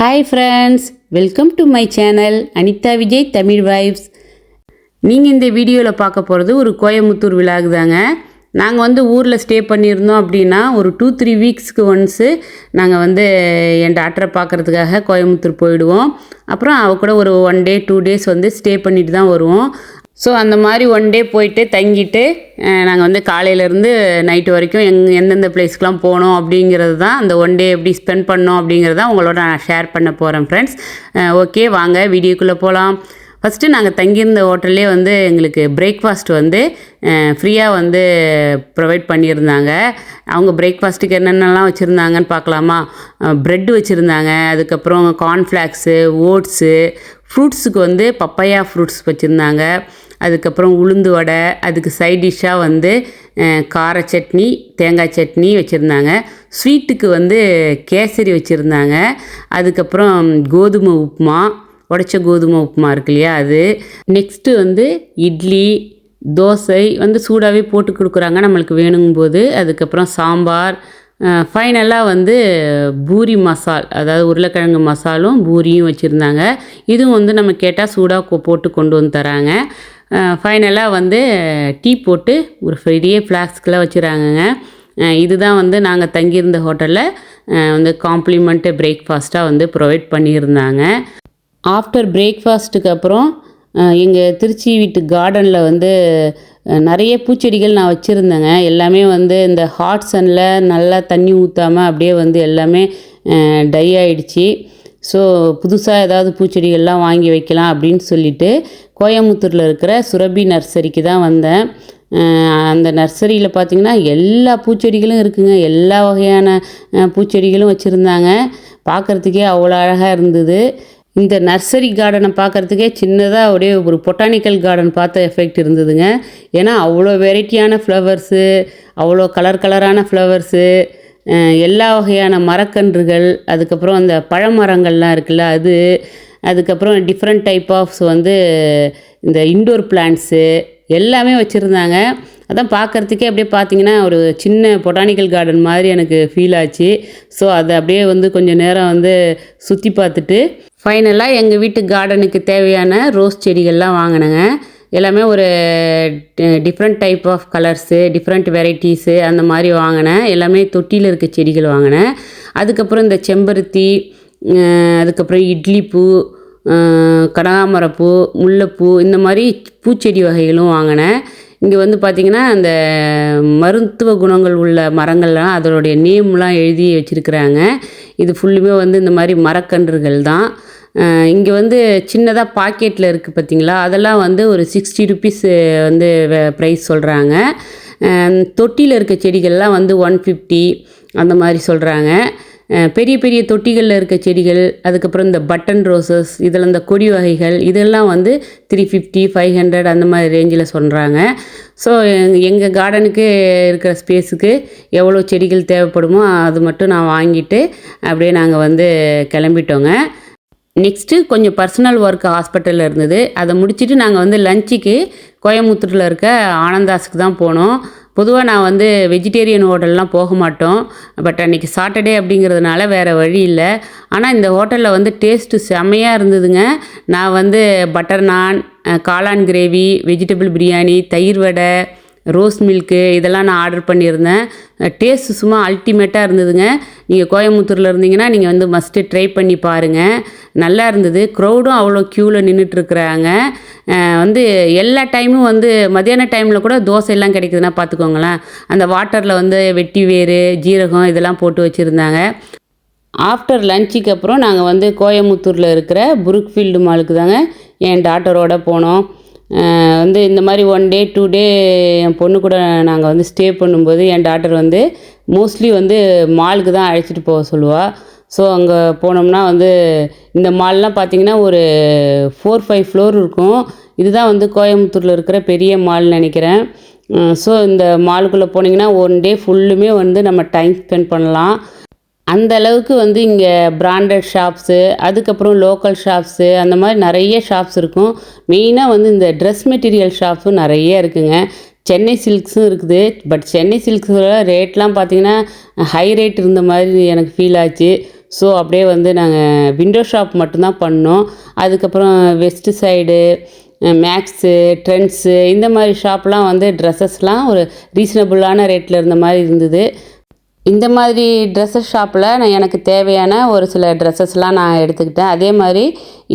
Hi friends welcome to my channel Anitha Vijay Tamil vibes நீங்கள் இந்த வீடியோவில் பார்க்க போகிறது ஒரு கோயமுத்தூர் விழாக்கு தாங்க. நாங்கள் வந்து ஊரில் ஸ்டே பண்ணியிருந்தோம் அப்படின்னா ஒரு டூ த்ரீ வீக்ஸ்க்கு ஒன்ஸு நாங்கள் வந்து என் டாக்டரை பார்க்குறதுக்காக கோயமுத்தூர் போயிடுவோம். அப்புறம் அவ கூட ஒரு ஒன் டே டூ டேஸ் வந்து ஸ்டே பண்ணிட்டு தான் வருவோம். ஸோ அந்த மாதிரி ஒன் டே போயிட்டு தங்கிட்டு நாங்கள் வந்து காலையிலேருந்து நைட்டு வரைக்கும் எங் எந்தெந்த பிளேஸ்க்கெலாம் போனோம் அப்படிங்கிறது தான் அந்த ஒன் டே எப்படி ஸ்பெண்ட் பண்ணோம் அப்படிங்கிறத உங்களோட நான் ஷேர் பண்ண போகிறேன் ஃப்ரெண்ட்ஸ் ஓகே வாங்க வீடியோக்குள்ளே போகலாம் ஃபஸ்ட்டு நாங்கள் தங்கியிருந்த ஹோட்டல்லே வந்து எங்களுக்கு பிரேக்ஃபாஸ்ட் வந்து ஃப்ரீயாக வந்து ப்ரொவைட் பண்ணியிருந்தாங்க. அவங்க பிரேக்ஃபாஸ்ட்டுக்கு என்னென்னலாம் வச்சுருந்தாங்கன்னு பார்க்கலாமா? ப்ரெட் வச்சுருந்தாங்க. அதுக்கப்புறம் கார்ன்ஃப்ளாக்ஸு ஓட்ஸு ஃப்ரூட்ஸுக்கு வந்து பப்பையா ஃப்ரூட்ஸ் வச்சுருந்தாங்க. அதுக்கப்புறம் உளுந்து வடை அதுக்கு சைட் டிஷ்ஷாக வந்து கார சட்னி தேங்காய் சட்னி வச்சுருந்தாங்க. ஸ்வீட்டுக்கு வந்து கேசரி வச்சுருந்தாங்க. அதுக்கப்புறம் கோதுமை உப்புமா உடச்ச கோதுமை உப்புமா இருக்கு இல்லையா அது. நெக்ஸ்ட்டு வந்து இட்லி தோசை வந்து சூடாகவே போட்டு கொடுக்குறாங்க நம்மளுக்கு வேணுங்கும்போது. அதுக்கப்புறம் சாம்பார் ஃபைனலாக வந்து பூரி மசால் அதாவது உருளைக்கிழங்கு மசாலும் பூரியும் வச்சுருந்தாங்க. இதுவும் வந்து நம்ம கேட்டால் சூடாக போட்டு கொண்டு வந்து தராங்க. ஃபைனலாக வந்து டீ போட்டு ஒரு பெரிய ஃப்ளாஸ்கில் வச்சுறாங்கங்க. இதுதான் வந்து நாங்கள் தங்கியிருந்த ஹோட்டலில் வந்து காம்ப்ளிமெண்ட்டு பிரேக்ஃபாஸ்ட்டாக வந்து ப்ரொவைட் பண்ணியிருந்தாங்க. ஆஃப்டர் பிரேக்ஃபாஸ்ட்டுக்கு அப்புறம் எங்கள் திருச்சி வீட்டு கார்டனில் வந்து நிறைய பூச்செடிகள் நான் வச்சுருந்தேங்க. எல்லாமே வந்து இந்த ஹாட் சனில் நல்லா தண்ணி ஊற்றாமல் அப்படியே வந்து எல்லாமே டை ஆகிடுச்சி ஸோ புதுசாக ஏதாவது பூச்செடிகள்லாம் வாங்கி வைக்கலாம் அப்படின்னு சொல்லிட்டு கோயம்புத்தூரில் இருக்கிற சுரபி நர்சரிக்கு தான் வந்தேன். அந்த நர்சரியில் பார்த்தீங்கன்னா எல்லா பூச்செடிகளும் இருக்குங்க. எல்லா வகையான பூச்செடிகளும் வச்சுருந்தாங்க. பார்க்குறதுக்கே அவ்வளோ அழகாக இருந்தது. இந்த நர்சரி கார்டனை பார்க்குறதுக்கே சின்னதாக அப்படியே ஒரு பொட்டானிக்கல் கார்டன் பார்த்த எஃபெக்ட் இருந்ததுங்க. ஏன்னா அவ்வளோ வெரைட்டியான ஃப்ளவர்ஸு அவ்வளோ கலர் கலரான ஃப்ளவர்ஸு எல்லா வகையான மரக்கன்றுகள் அதுக்கப்புறம் அந்த பழமரங்கள்லாம் இருக்குல்ல அது அதுக்கப்புறம் டிஃப்ரெண்ட் டைப் ஆஃப்ஸ் வந்து இந்த இண்டோர் பிளான்ட்ஸு எல்லாமே வச்சுருந்தாங்க. அதான் பார்க்குறதுக்கே அப்படியே பார்த்தீங்கன்னா ஒரு சின்ன பொட்டானிக்கல் கார்டன் மாதிரி எனக்கு ஃபீல் ஆச்சு. ஸோ அதை அப்படியே வந்து கொஞ்சம் நேரம் வந்து சுற்றி பார்த்துட்டு ஃபைனலாக எங்கள் வீட்டு கார்டனுக்கு தேவையான ரோஸ் செடிகள்லாம் வாங்கினேங்க. எல்லாமே ஒரு different type of colours different varieties அந்த மாதிரி வாங்கினேன். எல்லாமே தொட்டியில் இருக்க செடிகள் வாங்கினேன். அதுக்கப்புறம் இந்த செம்பருத்தி அதுக்கப்புறம் இட்லி பூ கனகாமரப்பூ முல்லைப்பூ இந்த மாதிரி பூச்செடி வகைகளும் வாங்கினேன். இங்கே வந்து பார்த்திங்கன்னா அந்த மருத்துவ குணங்கள் உள்ள மரங்கள்லாம் அதனுடைய நேம்லாம் எழுதி வச்சுருக்குறாங்க. இது ஃபுல்லுமே வந்து இந்த மாதிரி மரக்கன்றுகள் தான். இங்கே வந்து சின்னதாக பாக்கெட்டில் இருக்குது பார்த்தீங்களா அதெல்லாம் வந்து ஒரு சிக்ஸ்டி ருபீஸ் வந்து ப்ரைஸ் சொல்கிறாங்க தொட்டியில் இருக்க செடிகள்லாம் வந்து ஒன் ஃபிஃப்டி அந்த மாதிரி சொல்கிறாங்க பெரிய பெரிய தொட்டிகளில் இருக்க செடிகள் அதுக்கப்புறம் இந்த பட்டன் ரோசஸ் இதில் இந்த கொடி வகைகள் இதெல்லாம் வந்து த்ரீ ஃபிஃப்டி ஃபைவ் ஹண்ட்ரட் அந்த மாதிரி ரேஞ்சில் சொல்கிறாங்க ஸோ எங்கள் கார்டனுக்கு இருக்கிற ஸ்பேஸுக்கு எவ்வளோ செடிகள் தேவைப்படுமோ அது மட்டும் நான் வாங்கிட்டு அப்படியே நாங்கள் வந்து கிளம்பிட்டோங்க. நெக்ஸ்ட்டு கொஞ்சம் பர்சனல் ஒர்க் ஹாஸ்பிட்டலில் இருந்தது. அதை முடிச்சுட்டு நாங்கள் வந்து லஞ்சுக்கு கோயம்புத்தூரில் இருக்க ஆனந்தாஸுக்கு தான் போனோம். பொதுவாக நான் வந்து வெஜிடேரியன் ஹோட்டல்லாம் போக மாட்டோம். பட் அன்றைக்கி சாட்டர்டே அப்படிங்கிறதுனால வேறு வழி இல்லை. ஆனால் இந்த ஹோட்டலில் வந்து டேஸ்ட்டு செம்மையாக இருந்ததுங்க. நான் வந்து பட்டர் நான் காளான் கிரேவி வெஜிடபிள் பிரியாணி தயிர் வடை ரோஸ் மில்க்கு இதெல்லாம் நான் ஆர்டர் பண்ணியிருந்தேன். டேஸ்ட் சும்மா அல்டிமேட்டாக இருந்ததுங்க. நீங்கள் கோயம்புத்தூரில் இருந்தீங்கன்னா நீங்கள் வந்து மஸ்ட்டு ட்ரை பண்ணி பாருங்கள் நல்லா இருந்தது. க்ரௌடும் அவ்வளோ க்யூவில் நின்றுட்டுருக்குறாங்க வந்து எல்லா டைமும் வந்து மத்தியான டைமில் கூட தோசை எல்லாம் கிடைக்குதுன்னா பார்த்துக்கோங்களேன் அந்த வாட்டரில் வந்து வெட்டி வேறு ஜீரகம் இதெல்லாம் போட்டு வச்சுருந்தாங்க. ஆஃப்டர் லஞ்சுக்கு அப்புறம் நாங்கள் வந்து கோயம்புத்தூரில் இருக்கிற புருக்ஃபீல்டு மாலுக்கு தாங்க என் டாட்டரோட போனோம். வந்து இந்த மாதிரி ஒன் டே டூ டே என் பொண்ணு கூட நாங்கள் வந்து ஸ்டே பண்ணும்போது என் டாட்டர் வந்து மோஸ்ட்லி வந்து மாலுக்கு தான் அழைச்சிட்டு போக சொல்லுவாள் ஸோ அங்கே போனோம்னா வந்து இந்த மால்லாம் பார்த்தீங்கன்னா ஒரு ஃபோர் ஃபைவ் ஃப்ளோர் இருக்கும். இதுதான் வந்து கோயம்புத்தூரில் இருக்கிற பெரிய மால்னு நினைக்கிறேன். ஸோ இந்த மாலுக்குள்ளே போனீங்கன்னா ஒன் டே ஃபுல்லுமே வந்து நம்ம டைம் ஸ்பெண்ட் பண்ணலாம். அந்த அளவுக்கு வந்து இங்கே பிராண்டட் ஷாப்ஸு அதுக்கப்புறம் லோக்கல் ஷாப்ஸு அந்த மாதிரி நிறைய ஷாப்ஸ் இருக்கும். மெயினாக வந்து இந்த ட்ரெஸ் மெட்டீரியல் ஷாப்ஸும் நிறைய இருக்குங்க. சென்னை சில்க்ஸும் இருக்குது. பட் சென்னை சில்க்ஸோட ரேட்லாம் பார்த்தீங்கன்னா ஹை ரேட் இருந்த மாதிரி எனக்கு ஃபீல் ஆச்சு. ஸோ அப்படியே வந்து நாங்கள் விண்டோ ஷாப் மட்டும்தான் பண்ணோம். அதுக்கப்புறம் வெஸ்ட் சைடு மேக்ஸு ட்ரெண்ட்ஸு இந்த மாதிரி ஷாப்லாம் வந்து ட்ரெஸ்ஸஸ்லாம் ஒரு ரீசனபுளான ரேட்டில் இருந்த மாதிரி இருந்தது. இந்த மாதிரி ட்ரெஸ்ஸஸ் ஷாப்பில் நான் எனக்கு தேவையான ஒரு சில ட்ரெஸ்ஸஸ்லாம் நான் எடுத்துக்கிட்டேன். அதே மாதிரி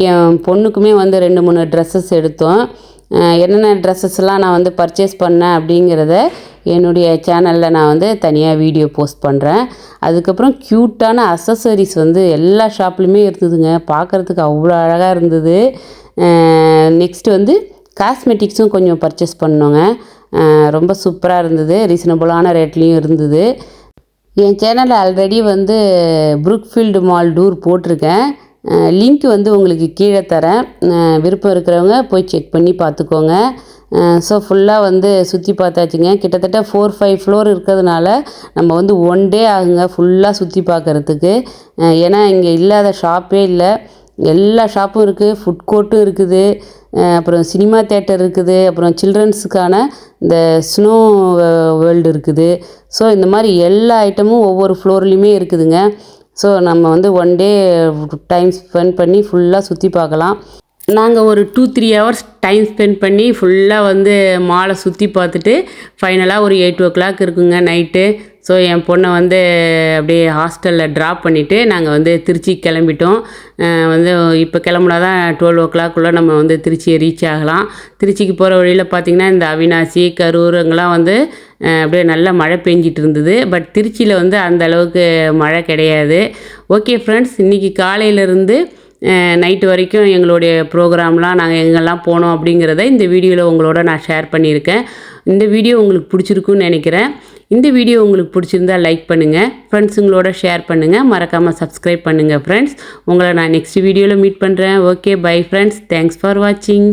என் பொண்ணுக்குமே வந்து ரெண்டு மூணு ட்ரெஸ்ஸஸ் எடுத்தோம். என்னென்ன ட்ரெஸ்ஸஸ்லாம் நான் வந்து பர்ச்சேஸ் பண்ணேன் அப்படிங்கிறத என்னுடைய சேனலில் நான் வந்து தனியாக வீடியோ போஸ்ட் பண்ணுறேன் அதுக்கப்புறம் க்யூட்டான அசசரிஸ் வந்து எல்லா ஷாப்லேயுமே இருந்ததுங்க. பார்க்குறதுக்கு அவ்வளோ அழகாக இருந்தது. நெக்ஸ்ட்டு வந்து காஸ்மெட்டிக்ஸும் கொஞ்சம் பர்ச்சேஸ் பண்ணோங்க. ரொம்ப சூப்பராக இருந்தது. ரீசனபுளான ரேட்லேயும் இருந்தது. என் சேனலில் ஆல்ரெடி வந்து புருக்ஃபீல்டு மால் டூர் போட்டிருக்கேன். லிங்க் வந்து உங்களுக்கு கீழே தரேன். விருப்பம் இருக்கிறவங்க போய் செக் பண்ணி பார்த்துக்கோங்க. ஸோ ஃபுல்லாக வந்து சுற்றி பார்த்தாச்சுங்க. கிட்டத்தட்ட ஃபோர் ஃபைவ் ஃப்ளோர் இருக்கிறதுனால நம்ம வந்து ஒன் டே ஆகுங்க ஃபுல்லாக சுற்றி பார்க்குறதுக்கு. ஏன்னா இங்கே இல்லாத ஷாப்பே இல்லை. எல்லா ஷாப்பும் இருக்குது ஃபுட் கோர்ட்டும் இருக்குது அப்புறம் சினிமா தேட்டர் இருக்குது அப்புறம் சில்ட்ரன்ஸுக்கான இந்த ஸ்னோ வேர்ல்டு இருக்குது. ஸோ இந்த மாதிரி எல்லா ஐட்டமும் ஒவ்வொரு ஃப்ளோர்லேயுமே இருக்குதுங்க. ஸோ நம்ம வந்து ஒன் டே டைம் ஸ்பெண்ட் பண்ணி ஃபுல்லாக சுற்றி பார்க்கலாம். நாங்கள் ஒரு two three hours time spend பண்ணி ஃபுல்லாக வந்து மாலை சுற்றி பார்த்துட்டு ஃபைனலாக ஒரு எயிட் ஓ கிளாக் இருக்குங்க நைட்டு ஸோ என் பொண்ணை வந்து அப்படியே ஹாஸ்டலில் ட்ராப் பண்ணிவிட்டு நாங்கள் வந்து திருச்சி கிளம்பிட்டோம். வந்து இப்போ கிளம்புனா தான் டுவெல் ஓ கிளாக்குள்ளே நம்ம வந்து திருச்சியை ரீச் ஆகலாம். திருச்சிக்கு போகிற வழியில் பார்த்திங்கன்னா இந்த அவினாசி கரூர் அங்கெல்லாம் வந்து அப்படியே நல்ல மழை பெஞ்சிட்டு இருந்தது. பட் திருச்சியில் வந்து அந்த அளவுக்கு மழை கிடையாது. ஓகே ஃப்ரெண்ட்ஸ் இன்றைக்கி காலையிலேருந்து நைட்டு வரைக்கும் எங்களுடைய ப்ரோக்ராம்லாம் நாங்கள் எங்கெல்லாம் போனோம் அப்படிங்கிறத இந்த வீடியோவில் உங்களோட நான் ஷேர் பண்ணியிருக்கேன். இந்த வீடியோ உங்களுக்கு பிடிச்சிருக்குன்னு நினைக்கிறேன். இந்த வீடியோ உங்களுக்கு பிடிச்சிருந்தா லைக் பண்ணுங்கள் ஃப்ரெண்ட்ஸுங்களோட ஷேர் பண்ணுங்கள் மறக்காமல் சப்ஸ்கிரைப் பண்ணுங்கள் ஃப்ரெண்ட்ஸ் உங்களை நான் நெக்ஸ்ட் வீடியோவில் மீட் பண்ணுறேன் okay bye friends thanks for வாட்சிங்